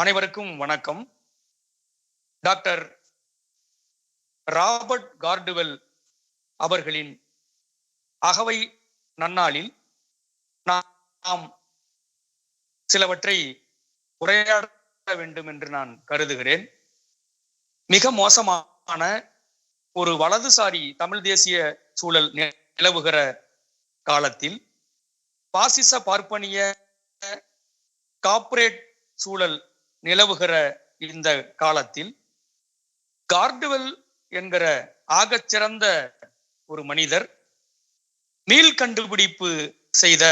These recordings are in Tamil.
அனைவருக்கும் வணக்கம். டாக்டர் ராபர்ட் கார்டுவெல் அவர்களின் அகவை நன்னாளில் நாம் சிலவற்றை உரையாட வேண்டும் என்று நான் கருதுகிறேன். மிக மோசமான ஒரு வலதுசாரி தமிழ் தேசிய சூழல் நிலவுகிற காலத்தில் பாசிச பார்ப்பனிய கார்ப்பரேட் சூழல் நிலவுகிற இந்த காலத்தில் கார்டுவெல் என்கிற ஆகச்சிறந்த ஒரு மனிதர் மீள் கண்டுபிடிப்பு செய்த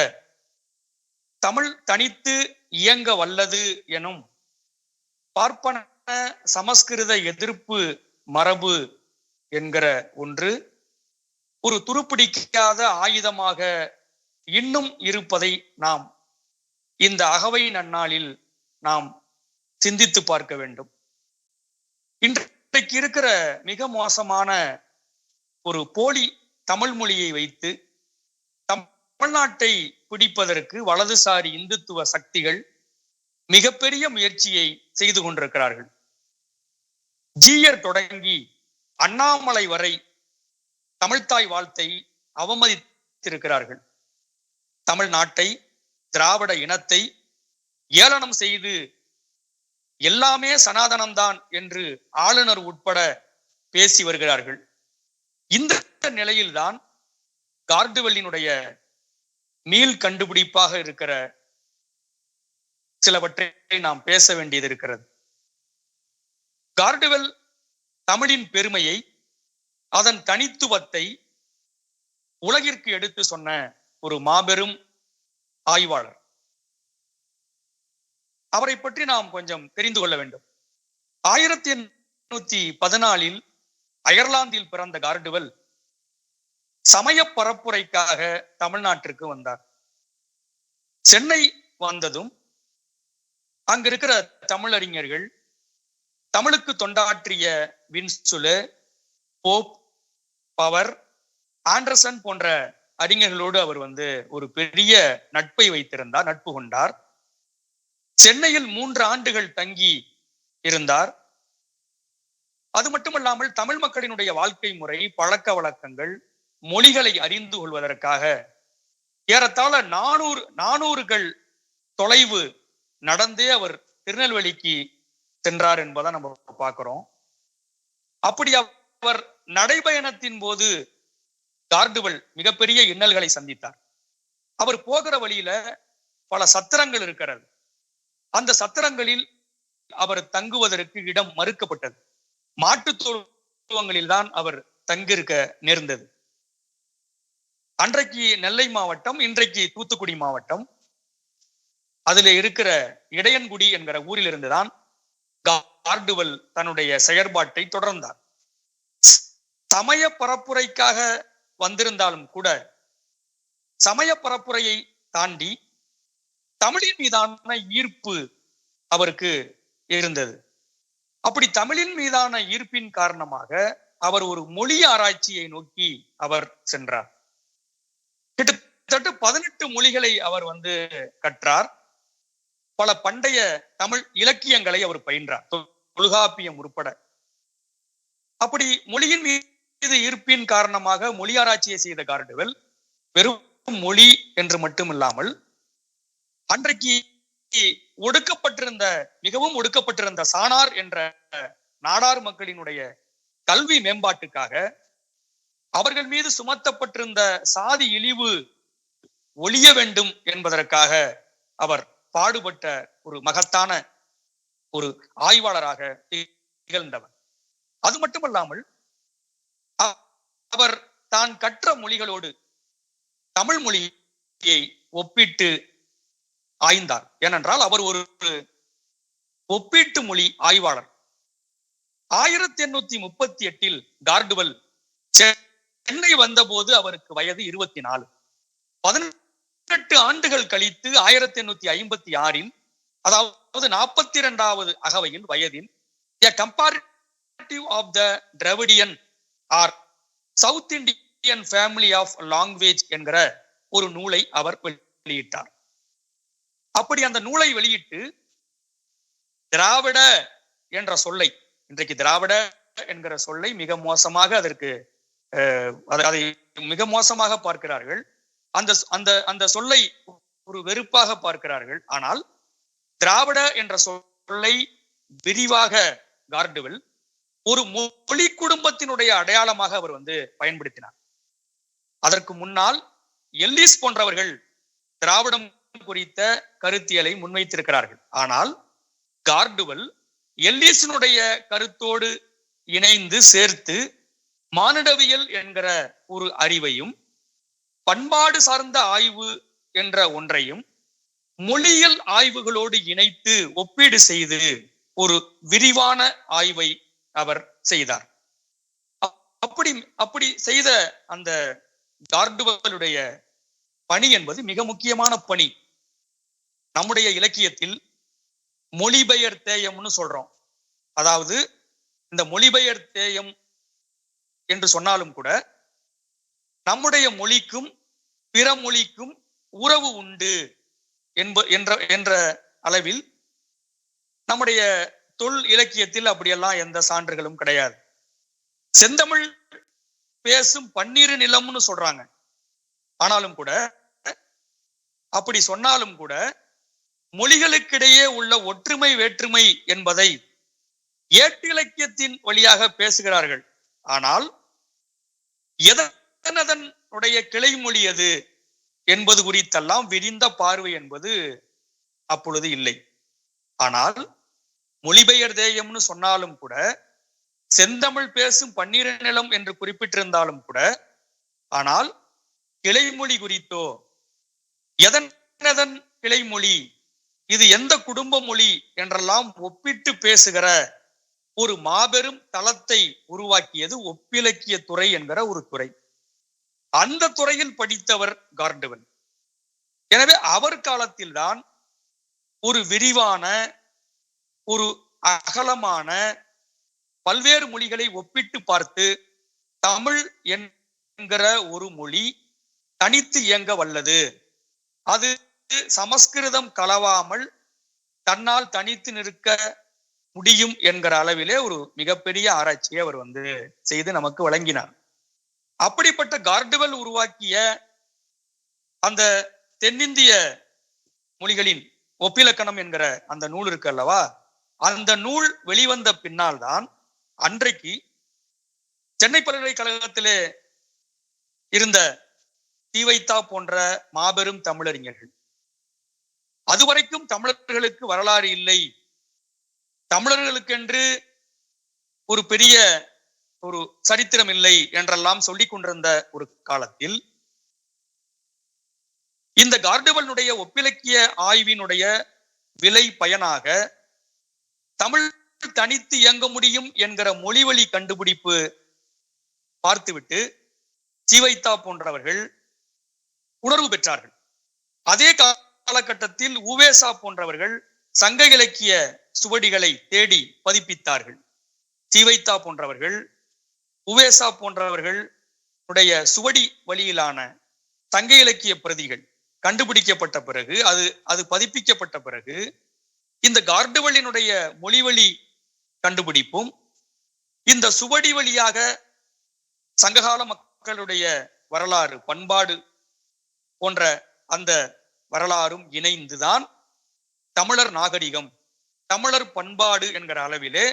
தமிழ் தனித்து இயங்க வல்லது எனும் பார்ப்பன சமஸ்கிருத எதிர்ப்பு மரபு என்கிற ஒன்று ஒரு துருப்பிடிக்காத ஆயுதமாக இன்னும் இருப்பதை நாம் இந்த அகவை நன்னாளில் நாம் சிந்தித்து பார்க்க வேண்டும். இன்றைக்கு இருக்கிற மிக மோசமான ஒரு போலி தமிழ் மொழியை வைத்து தமிழ்நாட்டை பிடிப்பதற்கு வலதுசாரி இந்துத்துவ சக்திகள் மிகப்பெரிய முயற்சியை செய்து கொண்டிருக்கிறார்கள். ஜீயர் தொடங்கி அண்ணாமலை வரை தமிழ்தாய் வாழ்த்தை அவமதித்திருக்கிறார்கள். தமிழ்நாட்டை திராவிட இனத்தை ஏளனம் செய்து எல்லாமே சனாதனம்தான் என்று ஆளுநர் உட்பட பேசி வருகிறார்கள். இந்த நிலையில்தான் கார்டுவெல்லினுடைய மீள் கண்டுபிடிப்பாக இருக்கிற சிலவற்றை நாம் பேச வேண்டியது இருக்கிறது. கார்டுவெல் தமிழின் பெருமையை அதன் தனித்துவத்தை உலகிற்கு எடுத்து சொன்ன ஒரு மாபெரும் ஆய்வாளர். அவரை பற்றி நாம் கொஞ்சம் தெரிந்து கொள்ள வேண்டும். ஆயிரத்தி எண்ணூத்தி பதினாலில் அயர்லாந்தில் பிறந்த கார்டுவெல் சமய பரப்புரைக்காக தமிழ்நாட்டிற்கு வந்தார். சென்னை வந்ததும் அங்கிருக்கிற தமிழறிஞர்கள் தமிழுக்கு தொண்டாற்றிய வின்சுலு போப் பவர் ஆண்டர்சன் போன்ற அறிஞர்களோடு அவர் வந்து ஒரு பெரிய நட்பை வைத்திருந்தார் நட்பு கொண்டார். சென்னையில் மூன்று ஆண்டுகள் தங்கி இருந்தார். அது மட்டுமல்லாமல் தமிழ் மக்களினுடைய வாழ்க்கை முறை பழக்க வழக்கங்கள் மொழிகளை அறிந்து கொள்வதற்காக ஏறத்தாழ நானூறு நானூறுகள் தொலைவு நடந்தே அவர் திருநெல்வேலிக்கு சென்றார் என்பதை நம்ம பார்க்கிறோம். அப்படி அவர் நடைபயணத்தின் போது கார்டுவல் மிகப்பெரிய இன்னல்களை சந்தித்தார். அவர் போகிற வழியில பல சத்திரங்கள் இருக்கிறது. அந்த சத்திரங்களில் அவர் தங்குவதற்கு இடம் மறுக்கப்பட்டது. மாட்டு தொழுவங்களில் தான் அவர் தங்கியிருக்க நேர்ந்தது. அன்றைக்கு நெல்லை மாவட்டம் இன்றைக்கு தூத்துக்குடி மாவட்டம். அதுல இருக்கிற இடையன்குடி என்கிற ஊரில் இருந்துதான் கார்டுவல் தன்னுடைய செயற்பாட்டை தொடர்ந்தார். சமய பரப்புரைக்காக வந்திருந்தாலும் கூட சமய பரப்புரையை தாண்டி தமிழின் மீதான ஈர்ப்பு அவருக்கு இருந்தது. அப்படி தமிழின் மீதான ஈர்ப்பின் காரணமாக அவர் ஒரு மொழி ஆராய்ச்சியை நோக்கி அவர் சென்றார். கிட்டத்தட்ட பதினெட்டு மொழிகளை அவர் வந்து கற்றார். பல பண்டைய தமிழ் இலக்கியங்களை அவர் பயின்றார். தொல்காப்பியம் உட்பட அப்படி மொழியின் மீது ஈர்ப்பின் காரணமாக மொழி ஆராய்ச்சியை செய்த கார்டுவெல் வெறும் மொழி என்று மட்டுமில்லாமல் அன்றைக்கு ஒடுக்கப்பட்டிருந்த மிகவும் ஒடுக்கப்பட்டிருந்த சானார் என்ற நாடார் மக்களினுடைய கல்வி மேம்பாட்டுக்காக அவர்கள் மீது சுமத்தப்பட்டிருந்த சாதி இழிவு ஒழிய வேண்டும் என்பதற்காக அவர் பாடுபட்ட ஒரு மகத்தான ஒரு ஆய்வாளராக திகழ்ந்தவர். அது மட்டுமல்லாமல் அவர் தான் கற்ற மொழிகளோடு தமிழ் மொழியை ஒப்பிட்டு ஆய்ந்தார். ஏனென்றால் அவர் ஒரு ஒப்பீட்டு மொழி ஆய்வாளர். ஆயிரத்தி எண்ணூத்தி முப்பத்தி எட்டில் கார்டுவல் சென்னை வந்தபோது அவருக்கு வயது இருபத்தி நாலு பதினெட்டு ஆண்டுகள் கழித்து ஆயிரத்தி எண்ணூத்தி ஐம்பத்தி ஆறில் அதாவது நாற்பத்தி இரண்டாவது அகவையில் வயதில் a comparative of the Dravidian or South Indian family of language என்கிற ஒரு நூலை அவர் வெளியிட்டார். அப்படி அந்த நூலை வெளியிட்டு திராவிட என்ற சொல்லை இன்றைக்கு திராவிட என்கிற சொல்லை மிக மோசமாக அதற்கு அதை மிக மோசமாக பார்க்கிறார்கள். அந்த அந்த அந்த சொல்லை ஒரு வெறுப்பாக பார்க்கிறார்கள். ஆனால் திராவிட என்ற சொல்லை விரிவாக கார்டுவில் ஒரு மொழி குடும்பத்தினுடைய அடையாளமாக அவர் வந்து பயன்படுத்தினார். அதற்கு முன்னால் எல்லிஸ் போன்றவர்கள் திராவிடம் குறித்த கருத்தியலை முன்வைத்திருக்கிறார்கள். ஆனால் கார்டுவல் எல்லிசனுடைய கருத்தோடு இணைந்து சேர்த்து மானிடவியல் என்கிற ஒரு அறிவையும் பண்பாடு சார்ந்த ஆய்வு என்ற ஒன்றையும் மொழியியல் ஆய்வுகளோடு இணைத்து ஒப்பீடு செய்து ஒரு விரிவான ஆய்வை அவர் செய்தார். அப்படி அப்படி செய்த அந்த கார்டுவலுடைய பணி என்பது மிக முக்கியமான பணி. நம்முடைய இலக்கியத்தில் மொழிபெயர் தேயம்னு சொல்றோம். அதாவது இந்த மொழிபெயர் தேயம் என்று சொன்னாலும் கூட நம்முடைய மொழிக்கும் பிற மொழிக்கும் உறவு உண்டு என்ப என்ற என்ற அளவில் நம்முடைய தொல் இலக்கியத்தில் அப்படியெல்லாம் எந்த சான்றுகளும் கிடையாது. செந்தமிழ் பேசும் பன்னீர் நிலம்னு சொல்றாங்க. ஆனாலும் கூட அப்படி சொன்னாலும் கூட மொழிகளுக்கிடையே உள்ள ஒற்றுமை வேற்றுமை என்பதை ஏட்டு இலக்கியத்தின் வழியாக பேசுகிறார்கள். ஆனால் எதனதனுடைய கிளை மொழி எது என்பது குறித்தெல்லாம் விரிந்த பார்வை என்பது அப்பொழுது இல்லை. ஆனால் மொழிபெயர் தேயம்னு சொன்னாலும் கூட செந்தமிழ் பேசும் பன்னீர நிலம் என்று குறிப்பிட்டிருந்தாலும் கூட ஆனால் கிளைமொழி குறித்தோ எதன் எதன் கிளைமொழி இது எந்த குடும்ப மொழி என்றெல்லாம் ஒப்பிட்டு பேசுகிற ஒரு மாபெரும் தளத்தை உருவாக்கியது ஒப்பிலக்கிய துறை என்கிற ஒரு துறை. அந்த துறையில் படித்தவர் கார்டுவன். எனவே அவர் காலத்தில்தான் ஒரு விரிவான ஒரு அகலமான பல்வேறு மொழிகளை ஒப்பிட்டு பார்த்து தமிழ் என்கிற ஒரு மொழி தனித்து இயங்க வல்லது. அது சமஸ்கிருதம் கலவாமல் தன்னால் தனித்து நிற்க முடியும் என்கிற அளவிலே ஒரு மிகப்பெரிய ஆராய்ச்சியை அவர் வந்து செய்து நமக்கு வழங்கினார். அப்படிப்பட்ட கார்டுவல் உருவாக்கிய அந்த தென்னிந்திய மொழிகளின் ஒப்பிலக்கணம் என்கிற அந்த நூல் இருக்கு அல்லவா? அந்த நூல் வெளிவந்த பின்னால் தான் அன்றைக்கு சென்னை பல்கலைக்கழகத்திலே இருந்த தீவைத்தா போன்ற மாபெரும் தமிழறிஞர்கள் அதுவரைக்கும் தமிழர்களுக்கு வரலாறு இல்லை. தமிழர்களுக்கென்று ஒரு பெரிய ஒரு சரித்திரம் இல்லை என்றெல்லாம் சொல்லிக் கொண்டிருந்த ஒரு காலத்தில் இந்த கார்டுவலுடைய ஒப்பிலக்கிய ஆய்வினுடைய விலை பயனாக தமிழ் தனித்து இயங்க முடியும் என்கிற மொழிவழி கண்டுபிடிப்பு பார்த்துவிட்டு சிவைத்தா போன்றவர்கள் உணர்வு பெற்றார்கள். அதே காலகட்டத்தில் உவேசா போன்றவர்கள் சங்க இலக்கிய சுவடிகளை தேடி பதிப்பித்தார்கள். சீவைத்தா போன்றவர்கள் உவேசா போன்றவர்கள் உடைய சுவடி வழியிலான சங்க இலக்கிய பிரதிகள் கண்டுபிடிக்கப்பட்ட பிறகு அது அது பதிப்பிக்கப்பட்ட பிறகு இந்த கார்டுவலினுடைய மொழிவழி கண்டுபிடிப்பும் இந்த சுவடி வழியாக சங்ககால மக்களுடைய வரலாறு பண்பாடு போன்ற அந்த வரலாறும் இணைந்துதான் தமிழர் நாகரிகம். தமிழர் பண்பாடு என்கிற அளவிலே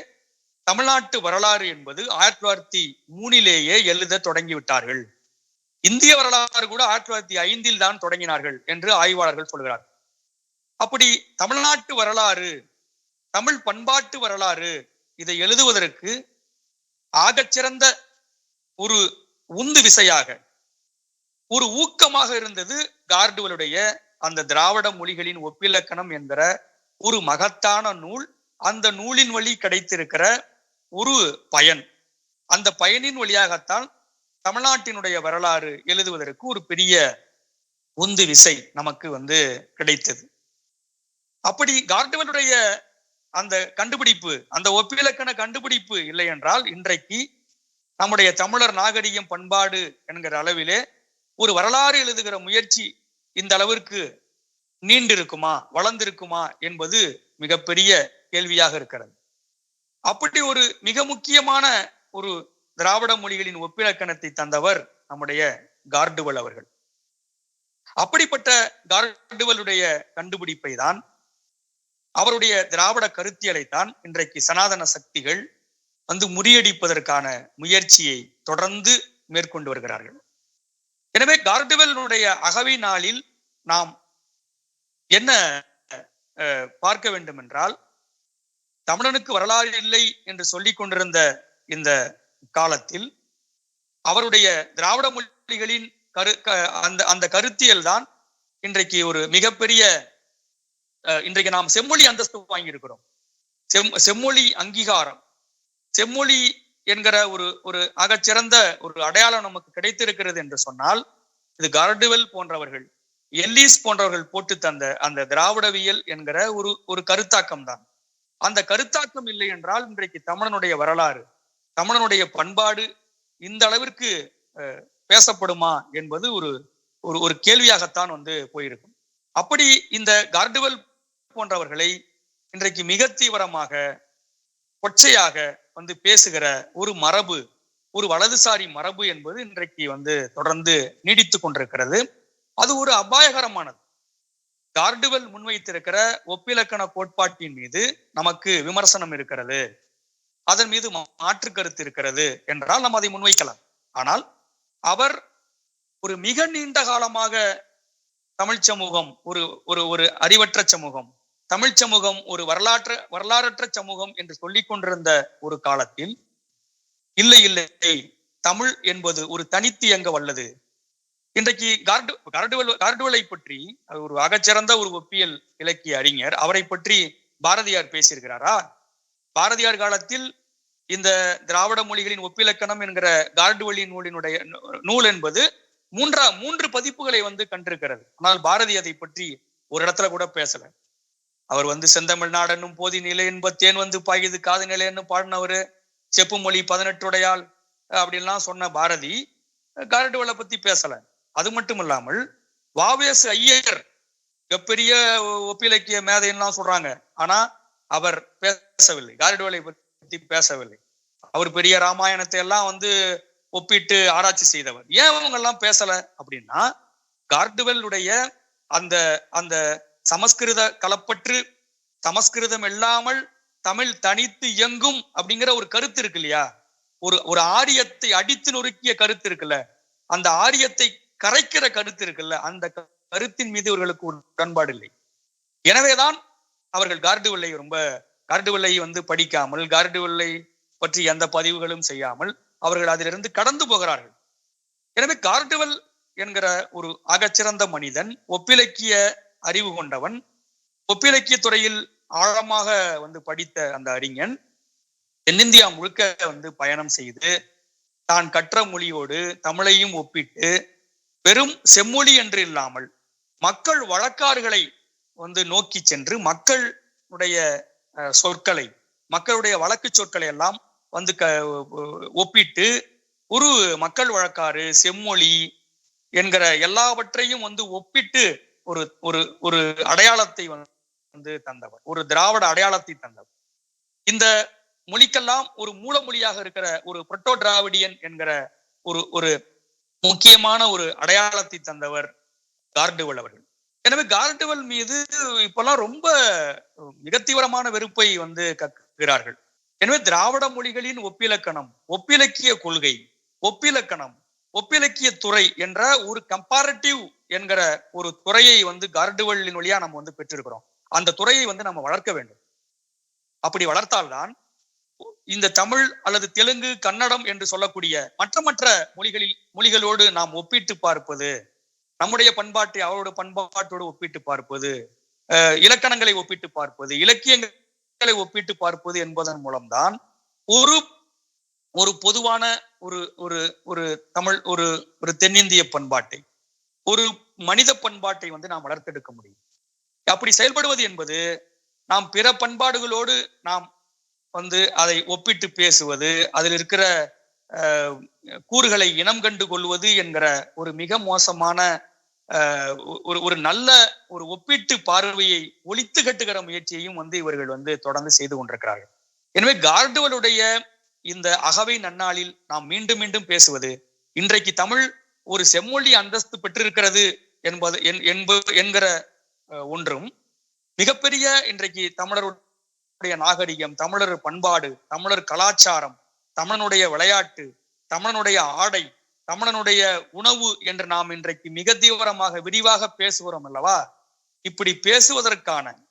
தமிழ்நாட்டு வரலாறு என்பது ஆயிரத்தி தொள்ளாயிரத்தி மூணிலேயே எழுத தொடங்கிவிட்டார்கள். இந்திய வரலாறு கூட ஆயிரத்தி தொள்ளாயிரத்தி ஐந்தில் தான் தொடங்கினார்கள் என்று ஆய்வாளர்கள் சொல்கிறார் அப்படி தமிழ்நாட்டு வரலாறு தமிழ் பண்பாட்டு வரலாறு இதை எழுதுவதற்கு ஆகச்சிறந்த ஒரு உந்து விசையாக ஒரு ஊக்கமாக இருந்தது கார்டுவலுடைய அந்த திராவிட மொழிகளின் ஒப்பிலக்கணம் என்கிற ஒரு மகத்தான நூல் அந்த நூலின் வழி கிடைத்திருக்கிற ஒரு பயன். அந்த பயனின் வழியாகத்தான் தமிழ்நாட்டினுடைய வரலாறு எழுதுவதற்கு ஒரு பெரிய உந்து விசை நமக்கு வந்து கிடைத்தது. அப்படி கார்டுவனுடைய அந்த கண்டுபிடிப்பு அந்த ஒப்பிலக்கண கண்டுபிடிப்பு இல்லை என்றால் இன்றைக்கு நம்முடைய தமிழர் நாகரிகம் பண்பாடு என்கிற அளவிலே ஒரு வரலாறு எழுதுகிற முயற்சி இந்த அளவிற்கு நீண்டிருக்குமா வளர்ந்திருக்குமா என்பது மிகப்பெரிய கேள்வியாக இருக்கிறது. அப்படி ஒரு மிக முக்கியமான ஒரு திராவிட மொழிகளின் ஒப்பிலக்கணத்தை தந்தவர் நம்முடைய கார்டுவல் அவர்கள். அப்படிப்பட்ட கார்டுவலுடைய கண்டுபிடிப்பை தான் அவருடைய திராவிட கருத்தியலை தான் இன்றைக்கு சனாதன சக்திகள் வந்து முறியடிப்பதற்கான முயற்சியை தொடர்ந்து மேற்கொண்டு வருகிறார்கள். எனவே கார்டுவலுடைய அகவை நாளில் நாம் என்ன அஹ், பார்க்க வேண்டும் என்றால் தமிழனுக்கு வரலாறு இல்லை என்று சொல்லிக் கொண்டிருந்த இந்த காலத்தில் அவருடைய திராவிட மொழிகளின் கரு க- அந்த அந்த கருத்தியல் தான் இன்றைக்கு ஒரு மிகப்பெரிய அஹ், இன்றைக்கு நாம் செம்மொழி அந்தஸ்து வாங்கியிருக்கிறோம். செம் செம்மொழி அங்கீகாரம். செம்மொழி என்கிற ஒரு ஒரு அகச்சிறந்த ஒரு அடையாளம் நமக்கு கிடைத்திருக்கிறது என்று சொன்னால் இது கார்டுவெல் போன்றவர்கள் எல்லீஸ் போன்றவர்கள் போட்டு தந்த அந்த திராவிடவியல் என்கிற ஒரு ஒரு கருத்தாக்கம் தான் அந்த கருத்தாக்கம் இல்லை என்றால் இன்றைக்கு தமிழனுடைய வரலாறு தமிழனுடைய பண்பாடு இந்த அளவிற்கு அஹ், பேசப்படுமா என்பது ஒரு ஒரு ஒரு கேள்வியாகத்தான் வந்து போயிருக்கும். அப்படி இந்த கார்டுவெல் போன்றவர்களை இன்றைக்கு மிக தீவிரமாக கொச்சையாக வந்து பேசுகிற ஒரு மரபு ஒரு வலதுசாரி மரபு என்பது இன்றைக்கு வந்து தொடர்ந்து நீடித்து கொண்டிருக்கிறது. அது ஒரு அபாயகரமானது. கார்டுவெல் முன்வைத்திருக்கிற ஒப்பிலக்கண கோட்பாட்டின் மீது நமக்கு விமர்சனம் இருக்கிறது. அதன் மீது மாற்று கருத்து இருக்கிறது என்றால் நாம் அதை முன்வைக்கலாம். ஆனால் அவர் ஒரு மிக நீண்ட காலமாக தமிழ் சமூகம் ஒரு ஒரு ஒரு அறிவற்ற சமூகம் தமிழ் சமூகம் ஒரு வரலாற்ற வரலாறற்ற சமூகம் என்று சொல்லிக் கொண்டிருந்த ஒரு காலத்தில் இல்லை இல்லை தமிழ் என்பது ஒரு தனித்து இயங்க வல்லது. இன்றைக்கு கார்டு கார்டுவல் கார்டுவலை பற்றி ஒரு அகச்சிறந்த ஒரு ஒப்பியல் இலக்கிய அறிஞர் அவரை பற்றி பாரதியார் பேசியிருக்கிறாரா? பாரதியார் காலத்தில் இந்த திராவிட மொழிகளின் ஒப்பிலக்கணம் என்கிற கார்டுவழி நூலினுடைய நூ- நூல் என்பது மூன்றா மூன்று பதிப்புகளை வந்து கண்டிருக்கிறது. ஆனால் பாரதி அதை பற்றி ஒரு இடத்துல கூட பேசல. அவர் வந்து செந்தமிழ்நாடனும் போதி நிலை என்பத்தேன் வந்து பாயுது காது நிலைன்னு பாடினவரு செப்பு மொழி பதினெட்டுடையால் அப்படின்லாம் சொன்ன பாரதி கார்டுவலை பத்தி பேசல. அது மட்டும் இல்லாமல் வாவேஸ் ஐயர் மிகப்பெரிய ஒப்பிலக்கிய மேதைன்னுலாம் சொல்றாங்க. ஆனா அவர் பேசவில்லை கார்டுவலை பத்தி பேசவில்லை. அவர் பெரிய ராமாயணத்தை எல்லாம் வந்து ஒப்பிட்டு ஆராய்ச்சி செய்தவர். ஏன் அவங்க எல்லாம் பேசல அப்படின்னா கார்டுவெல்லுடைய அந்த அந்த சமஸ்கிருத கலப்பற்று சமஸ்கிருதம் இல்லாமல் தமிழ் தனித்து இயங்கும் அப்படிங்கிற ஒரு கருத்து இருக்கு இல்லையா? ஒரு ஒரு ஆரியத்தை அடித்து நொறுக்கிய கருத்து இருக்குல்ல? அந்த ஆரியத்தை கரைக்கிற கருத்து இருக்குல்ல? அந்த கருத்தின் மீது இவர்களுக்கு ஒரு உடன்பாடு இல்லை. எனவேதான் அவர்கள் கார்டுவெல்லை ரொம்ப கார்டுவெல்லை வந்து படிக்காமல் கார்டுவெல்லை பற்றி எந்த பதிவுகளும் செய்யாமல் அவர்கள் அதிலிருந்து கடந்து போகிறார்கள். எனவே கார்டுவெல் என்கிற ஒரு அகச்சிறந்த மனிதன் ஒப்பிலக்கிய அறிவு கொண்டவன். ஒப்பிலக்கிய துறையில் ஆழமாக வந்து படித்த அந்த அறிஞன் தென்னிந்தியா முழுக்க வந்து பயணம் செய்து தான் கற்ற மொழியோடு தமிழையும் ஒப்பிட்டு வெறும் செம்மொழி என்று இல்லாமல் மக்கள் வழக்காறுகளை வந்து நோக்கி சென்று மக்களுடைய சொற்களை மக்களுடைய வழக்கு சொற்களை எல்லாம் வந்து க ஒப்பிட்டு ஒரு மக்கள் வழக்காறு செம்மொழி என்கிற எல்லாவற்றையும் வந்து ஒப்பிட்டு ஒரு ஒரு ஒரு அடையாளத்தை வந்து தந்தவர். ஒரு திராவிட அடையாளத்தை தந்தவர். இந்த மொழிக்கெல்லாம் ஒரு மூல மொழியாக இருக்கிற ஒரு புரட்டோ டிராவிடியன் என்கிற ஒரு ஒரு முக்கியமான ஒரு அடையாளத்தை தந்தவர் கார்டுவல் அவர்கள். எனவே கார்டுவல் மீது இப்பெல்லாம் ரொம்ப மிக தீவிரமான வெறுப்பை வந்து கக்குகிறார்கள் எனவே திராவிட மொழிகளின் ஒப்பிலக்கணம் ஒப்பிலக்கிய கொள்கை ஒப்பிலக்கணம் ஒப்பிலக்கிய துறை என்ற ஒரு கம்பேரட்டிவ் என்கிற ஒரு துறையை வந்து கார்டுவலின் வழியா நம்ம வந்து பெற்றிருக்கிறோம். அந்த துறையை வந்து நம்ம வளர்க்க வேண்டும். அப்படி வளர்த்தால்தான் இந்த தமிழ் அல்லது தெலுங்கு கன்னடம் என்று சொல்லக்கூடிய மற்ற மற்ற மொழிகளில் மொழிகளோடு நாம் ஒப்பிட்டு பார்ப்பது நம்முடைய பண்பாட்டை அவரோட பண்பாட்டோடு ஒப்பிட்டு பார்ப்பது அஹ் இலக்கணங்களை ஒப்பிட்டு பார்ப்பது இலக்கியங்களை ஒப்பிட்டு பார்ப்பது என்பதன் மூலம்தான் ஒரு ஒரு பொதுவான ஒரு ஒரு ஒரு தமிழ் ஒரு ஒரு தென்னிந்திய பண்பாட்டை ஒரு மனித பண்பாட்டை வந்து நாம் வளர்த்தெடுக்க முடியும். அப்படி செயல்படுவது என்பது நாம் பிற பண்பாடுகளோடு நாம் வந்து அதை ஒப்பிட்டு பேசுவது அதில் இருக்கிற கூறுகளை இனம் கண்டு கொள்வது என்கிற ஒரு மிக மோசமான ஒரு ஒரு நல்ல ஒரு ஒப்பீட்டு பார்வையை ஒழித்து கட்டுகிற முயற்சியையும் வந்து இவர்கள் வந்து தொடர்ந்து செய்து கொண்டிருக்கிறார்கள். எனவே கார்டுவலுடைய இந்த அகவை நன்னாளில் நாம் மீண்டும் மீண்டும் பேசுவது இன்றைக்கு தமிழ் ஒரு செம்மொழி அந்தஸ்து பெற்றிருக்கிறது என்பது என்- என்பது என்கிற ஒன்றும். மிகப்பெரிய இன்றைக்கு தமிழருடைய நாகரிகம் தமிழர் பண்பாடு தமிழர் கலாச்சாரம் தமிழனுடைய விளையாட்டு தமிழனுடைய ஆடை தமிழனுடைய உணவு என்று நாம் இன்றைக்கு மிக தீவிரமாக விரிவாக பேசுகிறோம் அல்லவா? இப்படி பேசுவதற்கான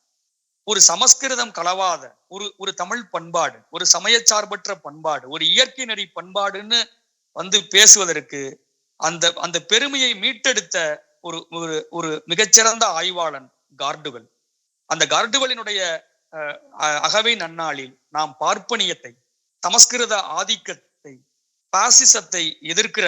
ஒரு சமஸ்கிருதம் கலவாத ஒரு ஒரு தமிழ் பண்பாடு ஒரு சமயச்சார்பற்ற பண்பாடு ஒரு இயற்கை நெறி பண்பாடுன்னு வந்து பேசுவதற்கு அந்த அந்த பெருமையை மீட்டெடுத்த ஒரு ஒரு ஒரு மிகச்சிறந்த ஆய்வாளன் கார்டுவல் அந்த கார்டுவலினுடைய அஹ், அகவை நன்னாளில் நாம் பார்ப்பனியத்தை சமஸ்கிருத ஆதிக்கத்தை பாசிசத்தை எதிர்க்கிற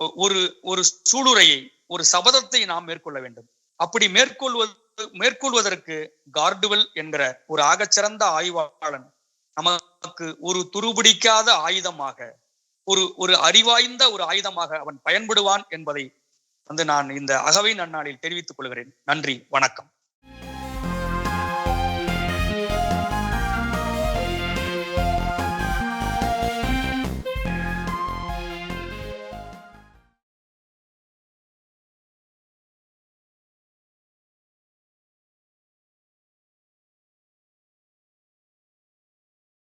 ஒ- ஒரு ஒரு சூளுரையை ஒரு சபதத்தை நாம் மேற்கொள்ள வேண்டும். அப்படி மேற்கொள்வது மேற்கொள்வதற்கு கார்டுவல் என்கிற ஒரு ஆகச்சிறந்த ஆய்வாளன் நமக்கு ஒரு துருபிடிக்காத ஆயுதமாக ஒரு ஒரு அறிவாய்ந்த ஒரு ஆயுதமாக அவன் பயன்படுவான் என்பதை வந்து நான் இந்த அகவை நன்னாளில் தெரிவித்துக் கொள்கிறேன். நன்றி வணக்கம்.